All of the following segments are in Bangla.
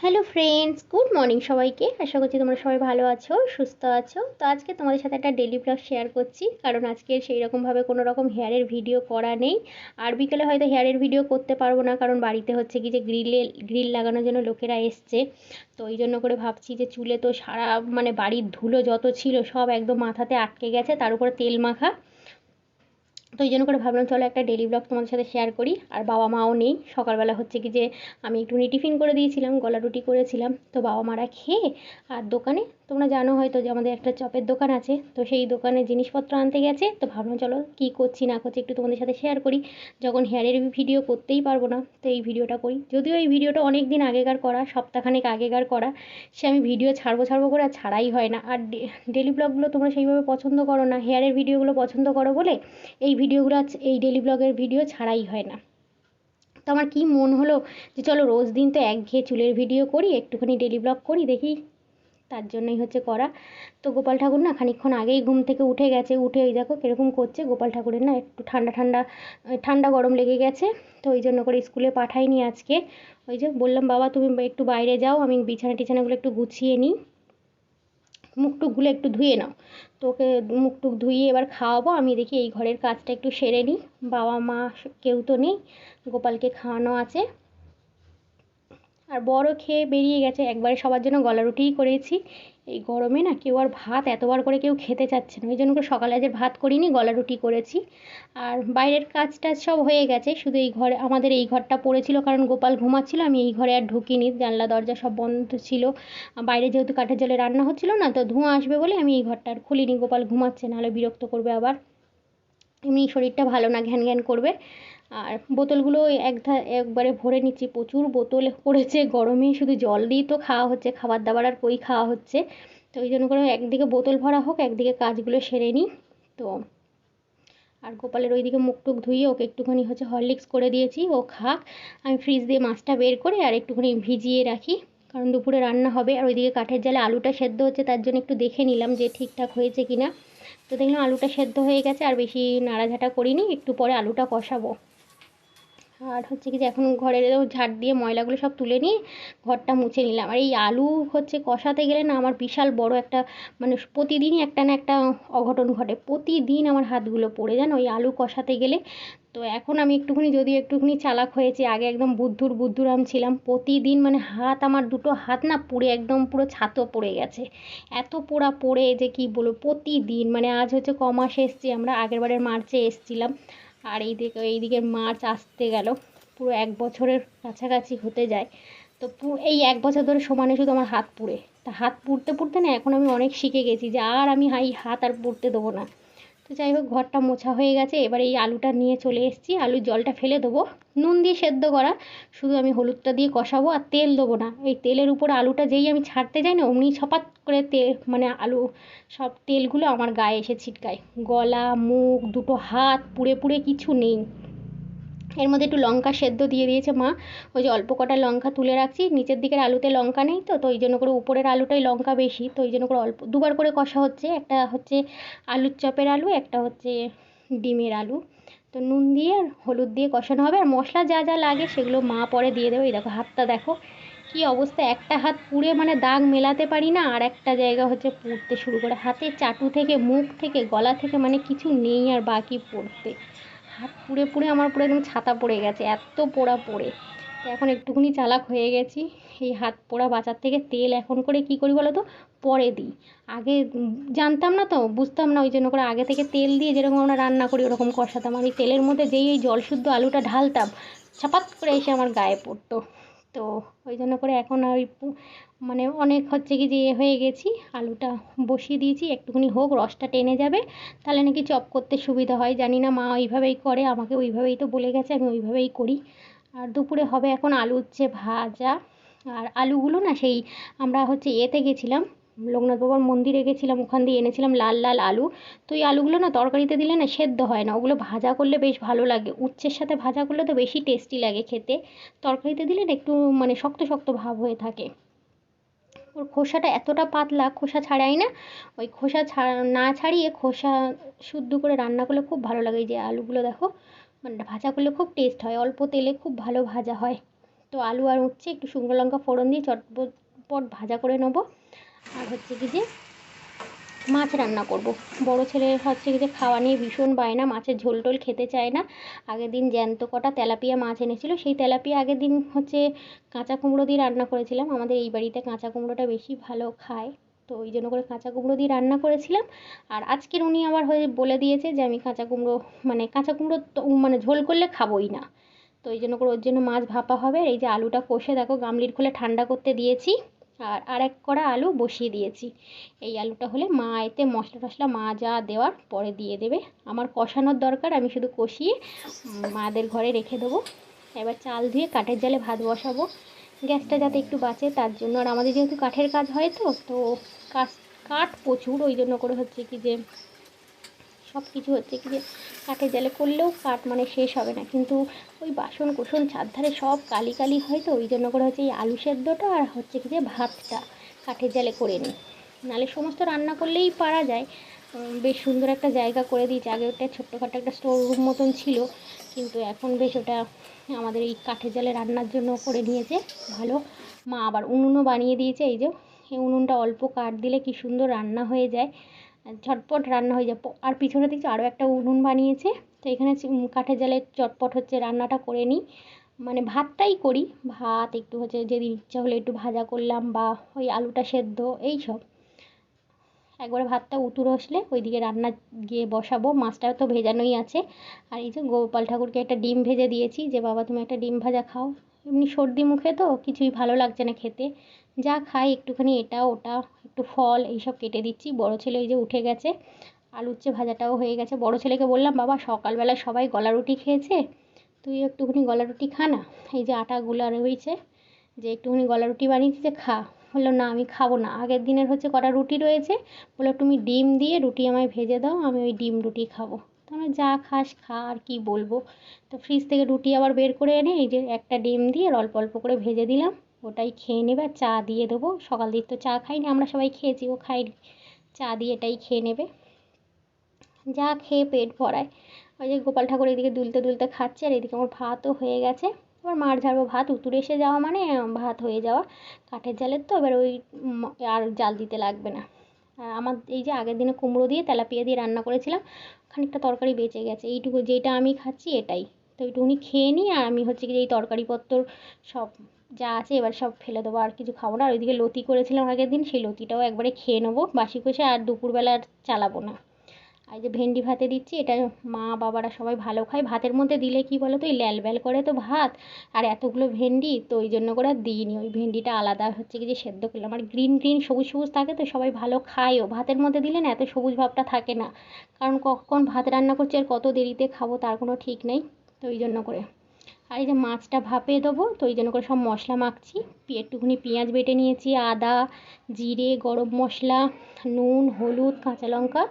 হ্যালো ফ্রেন্ডস গুড মর্নিং সবাইকে। আশা করছি তোমরা সবাই ভালো আছো, সুস্থ আছো। তো আজকে তোমাদের সাথে একটা ডেলি ব্লগ শেয়ার করছি। কারণ আজকে সেই রকমভাবে কোনো রকম হেয়ারের ভিডিও করা নেই। আর বিকেলে হয়তো হেয়ারের ভিডিও করতে পারব না, কারণ বাড়িতে হচ্ছে কি যে গ্রিলে গ্রিল লাগানোর জন্য লোকেরা এসছে। তো ওই জন্য করে ভাবছি যে চুলে তো সারা মানে বাড়ির ধুলো যত ছিল সব একদম মাথাতে আটকে গেছে। তার উপরে তেল মাখা। তো এই জন্য করে ভাবলাম চলো একটা ডেলি ব্লগ তোমাদের সাথে শেয়ার করি। আর বাবা মাও নেই। সকালবেলা হচ্ছে কি যে আমি একটুখানি টিফিন করে দিয়েছিলাম, গলা রুটি করেছিলাম। তো বাবা মারা খেয়ে আর দোকানে তোমরা জানো হয়তো যে আমাদের একটা চপের দোকান আছে, তো সেই দোকানে জিনিসপত্র আনতে গেছে, তো ভাবলাম চলো কী করছি না করছি একটু তোমাদের সাথে শেয়ার করি। যখন হেয়ারের ভিডিও করতেই পারব না, তো এই ভিডিওটা করি। যদিও এই ভিডিওটা অনেক দিন আগেকার করা, সপ্তাহখানেক আগেকার করা, সে আমি ভিডিও ছাড়বো ছাড়বো করে আর ছাড়াই হয় না। আর ডেলি ব্লগগুলো তোমরা সেইভাবে পছন্দ করো না হেয়ারের ভিডিওগুলো পছন্দ করো বলে এই ভিডিওগুলো এই ডেলি ব্লগের ভিডিও ছাড়াই হয় না। তো আমার কী মন হলো যে চলো রোজ দিন তো একঘেয়ে চুলের ভিডিও করি, একটুখানি ডেলি ব্লগ করি, দেখি তার জন্যই হচ্ছে করা। তো গোপাল ঠাকুর না খানিকক্ষণ আগেই ঘুম থেকে উঠে গেছে, উঠে ওই দেখো কীরকম করছে। গোপাল ঠাকুরের না একটু ঠান্ডা ঠান্ডা ঠান্ডা গরম লেগে গেছে। তো ওই জন্য করে স্কুলে পাঠাইনি আজকে। ওই যে বললাম, বাবা, তুমি একটু বাইরে যাও, আমি বিছানা টিছানাগুলো একটু গুছিয়ে নিই। মুখ টুকগুলো একটু ধুয়ে নাও। তোকে মুখ টুক ধুইয়ে এবার খাওয়াবো। আমি দেখি এই ঘরের কাজটা একটু সেরে নিই। বাবা, মা, কেউ তো নেই। গোপালকে খাওয়ানো আছে। আর বড় খেয়ে বেরিয়ে গেছে। একবারে সবার জন্য গলা রুটিই করেছি। এই গরমে না কেউ আর ভাত এতবার করে কেউ খেতে চাচ্ছে না। ওই জন্য করে সকালে আজ ভাত করিনি, গলা রুটি করেছি। আর বাইরের কাজ টাজ সব হয়ে গেছে। শুধু এই ঘরে, আমাদের এই ঘরটা পড়েছিল কারণ গোপাল ঘুমাচ্ছিল। আমি এই ঘরে আর ঢুকিনি। জানলা, দরজা সব বন্ধ ছিল। বাইরে যেহেতু কাঠের জলে রান্না হচ্ছিল না, তো ধোঁয়া আসবে বলে আমি এই ঘরটা আর খুলিনি। গোপাল ঘুমাচ্ছে, নাহলে বিরক্ত করবে আবার। এমনি শরীরটা ভালো না, ঘ্যান ঘ্যান করবে। আর বোতলগুলো এক একবারে ভরে নিচ্ছি। প্রচুর বোতল পড়েছে, গরমে শুধু জল দিয়েই তো খাওয়া হচ্ছে খাবার দাবার আর কই খাওয়া হচ্ছে। তো ওই জন্য করে একদিকে বোতল ভরা হোক, একদিকে কাজগুলো সেরে নিই। তো আর গোপালের ওইদিকে মুখ টুক ধুয়ে ওকে একটুখানি হচ্ছে হরলিক্স করে দিয়েছি, ও খাক। আমি ফ্রিজ দিয়ে মাছটা বের করে আর একটুখানি ভিজিয়ে রাখি, কারণ দুপুরে রান্না হবে। আর ওইদিকে কাঠের জালে আলুটা সেদ্ধ হচ্ছে, তার জন্য একটু দেখে নিলাম যে ঠিকঠাক হয়েছে কি না তো দেখলাম আলুটা সেদ্ধ হয়ে গেছে, আর বেশি নাড়াঝাটা করিনি, একটু পরে আলুটা কষাবো। আর হচ্ছে কি যে এখন ঘরের ঝাড় দিয়ে ময়লাগুলো সব তুলে নিয়ে ঘরটা মুছে নিলাম। আর এই আলু হচ্ছে কষাতে গেলে না আমার বিশাল বড় একটা মানে প্রতিদিনই একটা না একটা অঘটন ঘটে। প্রতিদিন আমার হাতগুলো পড়ে যান ওই আলু কষাতে গেলে। তো এখন আমি একটুখানি, যদিও একটুখানি চালাক হয়েছি, আগে একদম বুদ্ধুর বুদ্ধুরাম ছিলাম। প্রতিদিন মানে হাত, আমার দুটো হাত না পুড়ে একদম পুরো ছাতো পড়ে গেছে। এত পোড়া পড়ে যে কি বলব? প্রতিদিন মানে আজ হচ্ছে ক মাসে এসছি আমরা, আগের বারের মার্চে এসছিলাম। আর এই দিকে এই দিকে মার্চ আসতে গেল। পুরো এক বছরের কাছাকাছি হতে যায়। তো এই এক বছর ধরে সমানে শুধু আমার হাত পুড়ে। তা হাত পুড়তে পুড়তে না, এখন আমি অনেক শিখে গেছি যে আর আমি হাই, হাত আর পুড়তে দেবো না। তো যাই হোক, ঘরটা মোছা হয়ে গেছে। এবার এই আলুটা নিয়ে চলে এসেছি। আলুর জলটা ফেলে দেবো। নুন দিয়ে সেদ্ধ করা। শুধু আমি হলুদটা দিয়ে কষাবো আর তেল দেবো না। এই তেলের উপর আলুটা যেই আমি ছাড়তে যাই না, অমনি ছপাত করে তেল মানে আলু সব তেলগুলো আমার গায়ে এসে ছিটকায়। গলা, মুখ, দুটো হাত, পুড়ে পুড়ে কিছু নেই। এর মধ্যে একটু লঙ্কা সেদ্ধ দিয়ে দিয়েছে মা। ওই যে অল্প কটা লঙ্কা তুলে রাখছি। নিচের দিকের আলুতে লঙ্কা নেই তো তো ওই জন্য করে উপরের আলুটাই লঙ্কা বেশি। তো ওই জন্য করে অল্প, দুবার করে কষা হচ্ছে। একটা হচ্ছে আলুর চপের আলু, একটা হচ্ছে ডিমের আলু। তো নুন দিয়ে আর হলুদ দিয়ে কষানো হবে। আর মশলা যা যা লাগে সেগুলো মা পরে দিয়ে দেবে। এই দেখো, হাতটা দেখো। কী অবস্থা! একটা হাত পুড়ে মানে দাগ মেলাতে পারি না। আর একটা জায়গা হচ্ছে পুড়তে শুরু করে। হাতের চাটু থেকে, মুখ থেকে, গলা থেকে মানে কিছু নেই আর বাকি পড়তে। হাত পুড়ে পুড়ে আমার পুরো একদম ছাতা পড়ে গেছে, এত পোড়া পড়ে। এখন একটুখানি চালাক হয়ে গেছি, এই হাত পোড়া বাঁচার থেকে তেল এখন করে কি করি বলো তো পরে দিই। আগে জানতাম না তো, বুঝতাম না, ওই জন্য করে আগে থেকে তেল দিয়ে যেরকম আমরা রান্না করি ওরকম কষাতাম। আমি তেলের মধ্যে যেই এই জল শুদ্ধ আলুটা ঢালতাম, ছাপাত করে এসে আমার গায়ে পড়তো। তো ওই জন্য করে এখন ওই মানে অনেক হচ্ছে কি যে হয়ে গেছি, আলুটা বসিয়ে দিয়েছি, একটুখানি হোক, রসটা টেনে যাবে, তাহলে নাকি চপ করতে সুবিধা হয়, জানি না মা ওইভাবেই করে, আমাকে ওইভাবেই তো বলে গেছে, আমি ওইভাবেই করি। আর দুপুরে হবে এখন আলু হচ্ছে ভাজা, আর আলুগুলো না সেই আমরা হচ্ছে ইয়েতে গেছিলাম লোকনাথ বাবার মন্দিরে গেছিলাম, ওখান দিয়ে এনেছিলাম লাল লাল আলু। তো এই আলুগুলো না তরকারিতে দিলে না সেদ্ধ হয় না, ওগুলো ভাজা করলে বেশ ভালো লাগে। উচ্ছের সাথে ভাজা করলে তো বেশি টেস্টি লাগে খেতে। তরকারিতে দিলে না একটু মানে শক্ত শক্ত ভাব হয়ে থাকে। ওর খোসাটা এতটা পাতলা, খোসা ছাড়াই না, ওই খোসা না ছাড়িয়ে খোসা শুদ্ধ করে রান্না করলে খুব ভালো লাগে। যে আলুগুলো দেখো মানে ভাজা করলে খুব টেস্ট হয়, অল্প তেলে খুব ভালো ভাজা হয়। তো আলু আর উচ্ছে, একটু শুকনো লঙ্কা ফোড়ন দিয়ে চটপট ভাজা করে নেব। আর হচ্ছে কি যে মাছ রান্না করব। বড় ছেলে হচ্ছে কি যে খাওয়া নিয়ে ভীষণ বায়না, মাছের ঝোল টোল খেতে চায় না। আগের দিন জ্যান্ত কটা তেলাপিয়া মাছ এনেছিল, সেই তেলাপিয়া আগের দিন হচ্ছে কাঁচা কুমড়ো দিয়ে রান্না করেছিলাম। আমাদের এই বাড়িতে কাঁচা কুমড়োটা বেশি ভালো খায়, তো ওই জন্য করে কাঁচা কুমড়ো দিয়ে রান্না করেছিলাম। আর আজকের উনি আবার হয়ে বলে দিয়েছে যে আমি কাঁচা কুমড়ো মানে কাঁচা কুমড়ো মানে ঝোল করলে খাবোই না। তো ওই জন্য করে ওর জন্য মাছ ভাপা হবে। এই যে আলুটা কষে দেখো, গামলির খোলে ঠান্ডা করতে দিয়েছি। আর আর এক কড়া আলু বসিয়ে দিয়েছি। এই আলুটা হলে মা এতে মশলা টশলা মা যা দেওয়ার পরে দিয়ে দেবে। আমার কষানোর দরকার, আমি শুধু কষিয়ে মাদের ঘরে রেখে দেবো। এবার চাল ধুয়ে কাঠের জালে ভাত বসাবো। গ্যাসটা যাতে একটু বাঁচে তার জন্য। আর আমাদের যেহেতু কাঠের কাজ হয় তো তো কাঠ কাঠ প্রচুর। ওই জন্য করে হচ্ছে কি যে সব কিছু হচ্ছে কি যে কাঠের জালে করলেও কাঠ মানে শেষ হবে না। কিন্তু ওই বাসন কোসন ছাদ ধারে সব কালি কালি হয় তো, ওই জন্য করে হচ্ছে এই আলু সেদ্ধটা আর হচ্ছে কি যে ভাতটা কাঠের জালে করে নিই। নাহলে সমস্ত রান্না করলেই পারা যায়। বেশ সুন্দর একটা জায়গা করে দিয়েছে। আগে ওটা ছোট্টখাটো একটা স্টোর রুম মতন ছিল, কিন্তু এখন বেশ ওটা আমাদের এই কাঠের জালে রান্নার জন্য করে নিয়েছে। ভালো। মা আবার উনুনও বানিয়ে দিয়েছে। এই যে, এই উনুনটা অল্প কাঠ দিলে কি সুন্দর রান্না হয়ে যায়। ঝটপট রান্না হয়ে যায়। আর পিছনে দেখছি আরও একটা উনুন বানিয়েছে। তো এখানে কাঠের জালে চটপট হচ্ছে রান্নাটা করে নিই। মানে ভাতটাই করি। ভাত একটু হচ্ছে যেদিন ইচ্ছা হলে একটু ভাজা করলাম বা ওই আলুটা সেদ্ধ, এই সব। একবারে ভাতটা উতুর আসলে ওইদিকে রান্না গিয়ে বসাবো। মাছটা তো ভেজানোই আছে। আর এই যে গোপাল ঠাকুরকে একটা ডিম ভেজে দিয়েছি যে, বাবা, তুমি একটা ডিম ভাজা খাও। এমনি সর্দি মুখে তো কিছুই ভালো লাগছে না খেতে। যা খাই, একটুখানি এটা, ওটা, একটু ফল, এইসব কেটে দিচ্ছি। বড় ছেলে ওই যে উঠে গেছে আলু উচ্ছে ভাজাটাও হয়ে গেছে। বড় ছেলেকে বললাম, বাবা, সকালবেলায় সবাই গলা রুটি খেয়েছে? তুই একটুখানি গলা রুটি খা না। এই যে আটা গুলা রয়েছে, যে একটুখানি গলা রুটি বানিয়েছি, খা। বলল, না, আমি খাব না। আগের দিনের হচ্ছে কটা রুটি রয়েছে? বলল, তুমি ডিম দিয়ে রুটি আমায় ভেজে দাও, আমি ওই ডিম রুটি খাব। তো আমরা যা খাস, খা, আর কি বলব। তো ফ্রিজ থেকে রুটি আবার বের করে এনে, এই যে একটা ডিম দিয়ে অল্প অল্প করে ভেজে দিলাম। ওটাই খেয়ে নেবে আর চা দিয়ে দেবো। সকাল দিক তো চা খাইনি, আমরা সবাই খেয়েছি, ও খাইনি চা দিয়ে এটাই খেয়ে নেবে। যা খেয়ে পেট ভরায়। ওই যে গোপাল ঠাকুর এদিকে দুলতে দুলতে খাচ্ছে আর এদিকে আমার ভাতও হয়ে গেছে। এবার মার ঝাড়বো, ভাত উতুরে এসে যাওয়া মানে ভাত হয়ে যাওয়া। কাঠের জালের তো, এবার ওই আর জাল দিতে লাগবে না। আর আমার এই যে আগের দিনে কুমড়ো দিয়ে তেলাপিয়া দিয়ে রান্না করেছিলাম, খানিকটা তরকারি বেঁচে গেছে। এইটুকু যেটা আমি খাচ্ছি এটাই। তো এইটুকুনি খেয়ে নিই আর আমি হচ্ছে কি যে এই তরকারিপত্র সব যা আছে এবার সব ফেলে দেবো, আর কিছু খাব না। আর ওইদিকে লতি করেছিলাম আগের দিন, সেই লতিটাও একবারে খেয়ে নেব বাসি কষে আর দুপুরবেলা আর চালাবো না। আর যে ভেন্ডি ভাতে দিচ্ছি, এটা মা বাবারা সবাই ভালো খায়। ভাতের মধ্যে দিলে কি বলো তো ওই ল্যাল ব্যাল করে তো ভাত, আর এতগুলো ভেন্ডি, তো ওই জন্য করে আর দিইনি। ওই ভেন্ডিটা আলাদা হচ্ছে কি যে সেদ্ধ করলাম। আর গ্রিন গ্রিন সবুজ সবুজ থাকে তো, সবাই ভালো খায়ও। ভাতের মধ্যে দিলে না, এত সবুজ ভাবটা থাকে না। কারণ কখন ভাত রান্না করছি আর কত দেরিতে খাব, তার কোনো ঠিক নেই, তো ওই জন্য করে। আর এই যে মাছটা ভাপে দেবো, তো ওই জন্য করে সব মশলা মাখছি। একটুখানি পেঁয়াজ বেটে নিয়েছি, আদা, জিরে, গরম মশলা, নুন, হলুদ, কাঁচা লঙ্কা,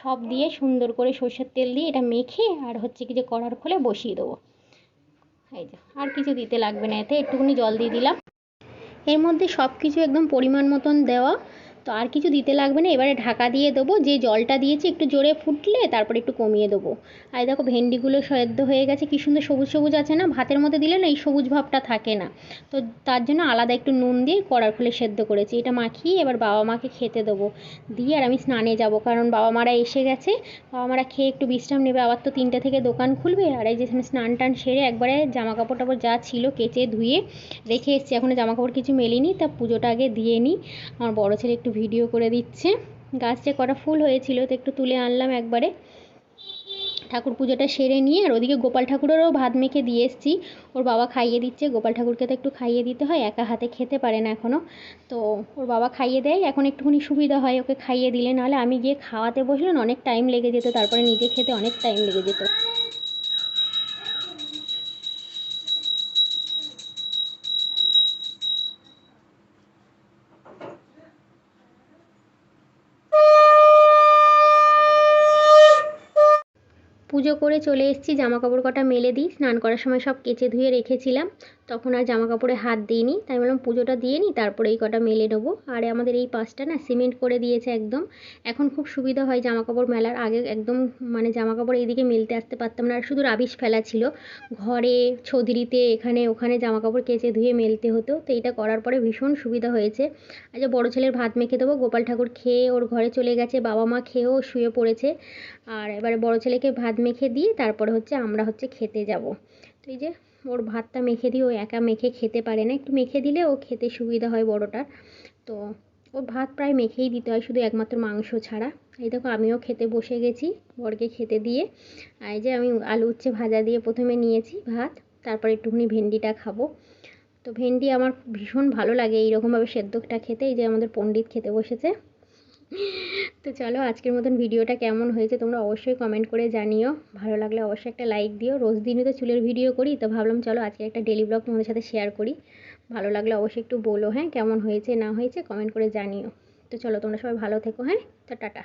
সব দিয়ে সুন্দর করে সর্ষের তেল দিয়ে এটা মেখে আর হচ্ছে কি যে কড়ার খোলে বসিয়ে দেবো। এই যে, আর কিছু দিতে লাগবে না, এতে একটুখানি জল দিয়ে দিলাম। এর মধ্যে সব কিছু একদম পরিমাণ মতন দেওয়া। তো আর কিছু দিতে লাগবে না। এবারে ঢাকা দিয়ে দেবো। যে জলটা দিয়েছি একটু জোরে ফুটলে তারপরে একটু কমিয়ে দেবো। আর দেখো ভেন্ডিগুলো সেদ্ধ হয়ে গেছে। কী সুন্দর সবুজ সবুজ আছে না? ভাতের মধ্যে দিলে না এই সবুজ ভাবটা থাকে না। তো তার জন্য আলাদা একটু নুন দিয়ে কড়ার খুলে সেদ্ধ করেছি। এটা মাখিয়ে এবার বাবা মাকে খেতে দেবো। দিয়ে আর আমি স্নানে যাব। কারণ বাবা মারা এসে গেছে। বাবা মারা খেয়ে একটু বিশ্রাম নেবে। আবার তো তিনটে থেকে দোকান খুলবে। আর এই যে স্নান টান সেরে একবারে জামা কাপড় টাপড় যা ছিল কেচে ধুয়ে রেখে এসেছি। এখনও জামা কাপড় কিছু মেলিনি। তা পুজোটা আগে দিয়ে নিই। আমার বড়ো ছেলে একটু ভিডিও করে দিচ্ছে। গাছে কটা ফুল হয়েছিল তো একটু তুলে আনলাম একবারে। ঠাকুর পুজোটা সেরে নিয়ে আর ওদিকে গোপাল ঠাকুরেরও ভাত মেখে দিয়ে এসেছি। ওর বাবা খাইয়ে দিচ্ছে। গোপাল ঠাকুরকে তো একটু খাইয়ে দিতে হয়, একা হাতে খেতে পারে না এখনও তো ওর বাবা খাইয়ে দেয়। এখন একটুখানি সুবিধা হয় ওকে খাইয়ে দিলে। নাহলে আমি গিয়ে খাওয়াতে বসলে অনেক টাইম লেগে যেত, তারপরে নিজে খেতে অনেক টাইম লেগে যেত। পুজো করে চলে এসেছি জামা কাপড় কটা মেলে দিই, স্নান করার সময় সব কেচে ধুয়ে রেখেছিলাম। তখন আর জামা কাপড়ে হাত দিইনি, তাই বললাম পুজোটা দিয়ে নিই তারপরে এই কটা মেলে নেব। আর আমাদের এই পাশটা না সিমেন্ট করে দিয়েছে একদম। এখন খুব সুবিধা হয় জামা কাপড় মেলার আগে একদম মানে জামা কাপড় এইদিকে মেলতে আসতে পারতাম না, আর শুধু রাবিশ ফেলা ছিল। ঘরে ছদিরিতে এখানে, ওখানে জামা কাপড় কেচে ধুয়ে মেলতে হতো। তো এইটা করার পরে ভীষণ সুবিধা হয়েছে। আজ বড়ো ছেলের ভাত মেখে দেবো, গোপাল ঠাকুর খেয়ে ওর ঘরে চলে গেছে, বাবা মা খেয়েও শুয়ে পড়েছে। আর এবারে বড়ো ছেলেকে ভাত মেখে দিয়ে তারপরে হচ্ছে আমরা হচ্ছে খেতে যাব। তো এই যে ওর ভাতটা মেখে দিয়ে ও একা মেখে খেতে পারে না। একটু মেখে দিলে ও খেতে সুবিধা হয় বড়োটার তো ওর ভাত প্রায় মেখেই দিতে হয়, শুধু একমাত্র মাংস ছাড়া। এই দেখো, আমিও খেতে বসে গেছি বরকে খেতে দিয়ে। এই যে আমি আলু উচ্ছে ভাজা দিয়ে প্রথমে নিয়েছি ভাত, তারপর একটুখানি ভেন্ডিটা খাব। তো ভেন্ডি আমার ভীষণ ভালো লাগে, এইরকমভাবে সেদ্ধটা খেতে। এই যে আমাদের পণ্ডিত খেতে বসেছে। তো চলো আজকের মতন ভিডিওটা কেমন হয়েছে তোমরা অবশ্যই কমেন্ট করে জানিও। ভালো লাগলে অবশ্যই একটা লাইক দিও। রোজ দিনই তো চুলের ভিডিও করি, তো ভাবলাম চলো আজকে একটা ডেলি ব্লগ তোমাদের সাথে শেয়ার করি। ভালো লাগলে অবশ্যই একটু বলো হ্যাঁ কেমন হয়েছে, না হয়েছে কমেন্ট করে জানিও। তো চলো তোমরা সবাই ভালো থেকো হ্যাঁ তো টাটা